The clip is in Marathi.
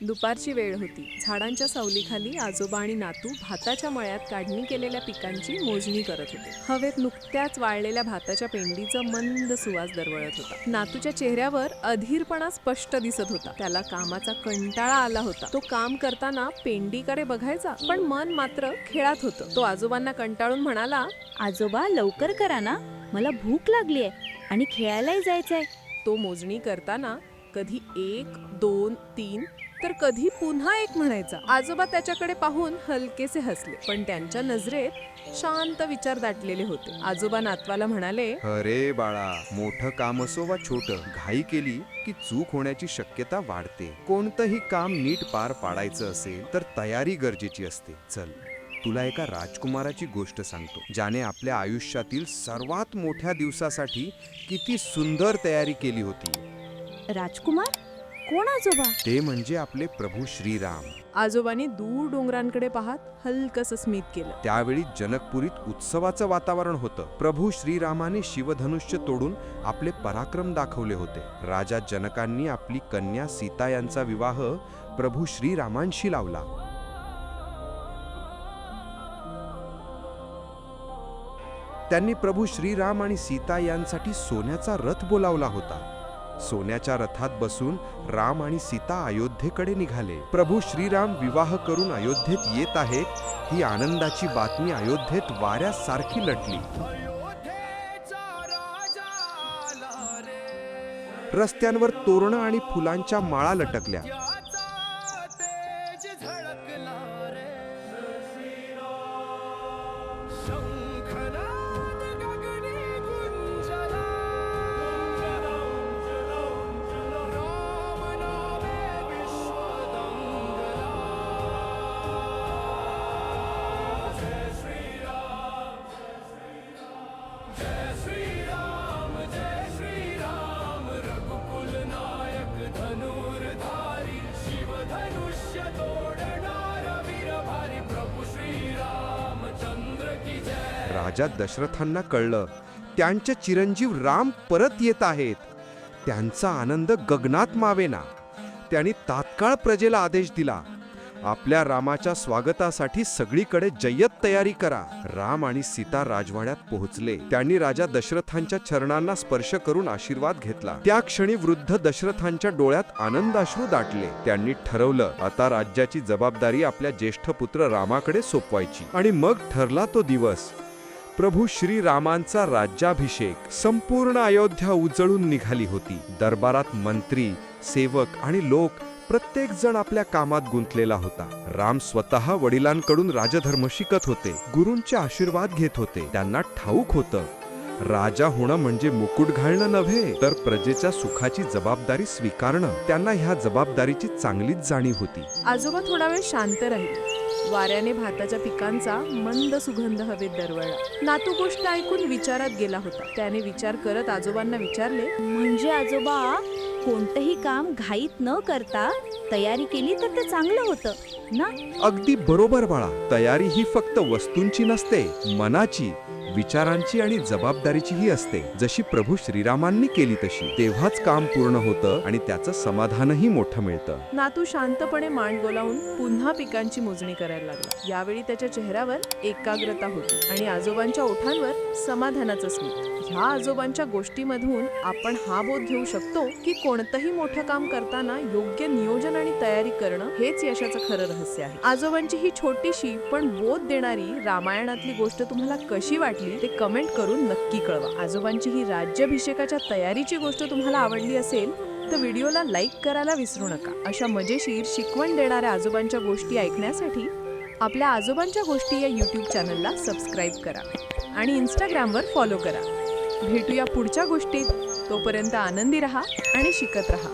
दुपारची वेळ होती. झाडांच्या सावलीखाली आजोबा आणि नातू भाताच्या मळ्यात काढणी केलेल्या पिकांची मोजणी करत होते. हवेत नुकत्याच वाळलेल्या भाताच्या पेंडीचा मंद सुवास दरवळत होता. नातूच्या चेहऱ्यावर अधीरपणा स्पष्ट दिसत होता. त्याला कामाचा कंटाळा आला होता. तो काम करताना पेंडीकडे बघायचा पण मन मात्र खेळात होतं. तो आजोबांना कंटाळून म्हणाला आजोबा लवकर करा ना. मला भूक लागलीये आणि खेळायलाही जायचंय. तो मोजणी करताना कधी एक दोन तीन तर कधी पुन्हा एक म्हणायचा. आजोबा त्याच्याकडे पाहून हलकेसे हसले. पण त्यांच्या नजरेत शांत विचार दाटलेले होते. आजोबा नातवाला म्हणाले अरे बाळा मोठं काम असो वा छोट घाई केली की चूक होण्याची शक्यता वाढते. कोणतंही काम नीट पार पाडायचं असेल तर तयारी गरजेची असते. चल तुला एका राजकुमाराची गोष्ट सांगतो. ज्याने आपल्या आयुष्यातील सर्वात मोठ्या दिवसासाठी किती सुंदर तयारी केली होती. राजकुमार? कोण आजोबा? ते म्हणजे आपले प्रभू श्रीराम. आजोबांनी दूर डोंगरांकडे पाहत हलकस स्मित केलं. त्यावेळी जनकपुरीत उत्सवाचं वातावरण होतं. प्रभू श्रीरामाने शिवधनुष्य तोडून आपले पराक्रम दाखवले होते. राजा जनकांनी आपली कन्या सीता यांचा विवाह प्रभू श्रीरामांशी लावला. त्यांनी प्रभू श्रीराम आणि सीता यांसाठी सोन्याचा रथ बोलावला होता. सोन्याच्या रथात बसून राम आणि सीता अयोध्येकडे निघाले. प्रभू श्रीराम विवाह करून अयोध्येत येत आहेत ही आनंदाची बातमी अयोध्येत वाऱ्यासारखी लटली रस्त्यांवर तोरणं आणि फुलांच्या माळा लटकल्या. राजा दशरथांना कळलं त्यांचे चिरंजीव राम परत येत आहेत. त्यांचा आनंद गगनात मावेना. त्यांनी तात्काळ प्रजेला आदेश दिला आपल्या रामाच्या स्वागतासाठी सगळीकडे जय्यत तयारी करा. राम आणि सीता राजवाड्यात पोहोचले. त्यांनी राजा दशरथांच्या चरणांना स्पर्श करून आशीर्वाद घेतला. त्या क्षणी वृद्ध दशरथांच्या डोळ्यात आनंदाश्रू दाटले. त्यांनी ठरवलं आता राज्याची जबाबदारी आपल्या ज्येष्ठ पुत्र रामाकडे सोपवायची. आणि मग ठरला तो दिवस. प्रभू श्रीरामांचा राज्याभिषेक संपूर्ण अयोध्या उजळून निघाली होती. दरबारात मंत्री सेवक आणि लोक प्रत्येक जण आपल्या कामात गुंतलेला होता. राम स्वतः वडिलांकडून राजधर्म शिकत होते. गुरूंचे आशीर्वाद घेत होते. त्यांना ठाऊक होतं राजा होणं म्हणजे मुकुट घालणं नव्हे तर प्रजेच्या सुखाची जबाबदारी स्वीकारणं. त्यांना ह्या जबाबदारीची चांगलीच जाणीव होती. आजोबा थोडा वेळ शांत राहिले. वाऱ्याने भाताच्या पिकांचा मंद सुगंध हवेत दरवळला. नातू गोष्ट ऐकून विचारात गेला होता. त्याने विचार करत आजोबांना विचारले म्हणजे आजोबा कोणतंही काम घाईत न करता तयारी केली तर ते चांगलं होतं ना? अगदी बरोबर बाळा. तयारी ही फक्त वस्तूंची नसते मनाची. विचारांची आणि जबाबदारीचीही असते. जशी प्रभू श्रीरामांनी केली तशी तेव्हाच काम पूर्ण होतं आणि त्याचं समाधानही मोठं मिळतं. नातू शांतपणे मान बोलावून पुन्हा पिकांची मोजणी करायला लागला. यावेळी त्याच्या चेहऱ्यावर एकाग्रता होती आणि आजोबांच्या ओठांवर समाधानाचं स्मित. ह्या आजोबांच्या गोष्टीमधून आपण हा बोध घेऊ शकतो की कोणतंही मोठं काम करताना योग्य नियोजन आणि तयारी करणं हेच यशाचं खरं रहस्य आहे. आजोबांची ही छोटीशी पण बोध देणारी रामायणातली गोष्ट तुम्हाला कशी वाटते वाटली ते कमेंट करून नक्की कळवा. आजोबांची ही राज्याभिषेकाच्या तयारीची गोष्ट तुम्हाला आवडली असेल तर व्हिडिओला लाईक करायला विसरू नका. अशा मजेशीर शिकवण देणाऱ्या आजोबांच्या गोष्टी ऐकण्यासाठी आपल्या आजोबांच्या गोष्टी या यूट्यूब चॅनलला सबस्क्राईब करा आणि इंस्टाग्रामवर फॉलो करा. भेटूया पुढच्या गोष्टीत. तोपर्यंत आनंदी रहा आणि शिकत रहा.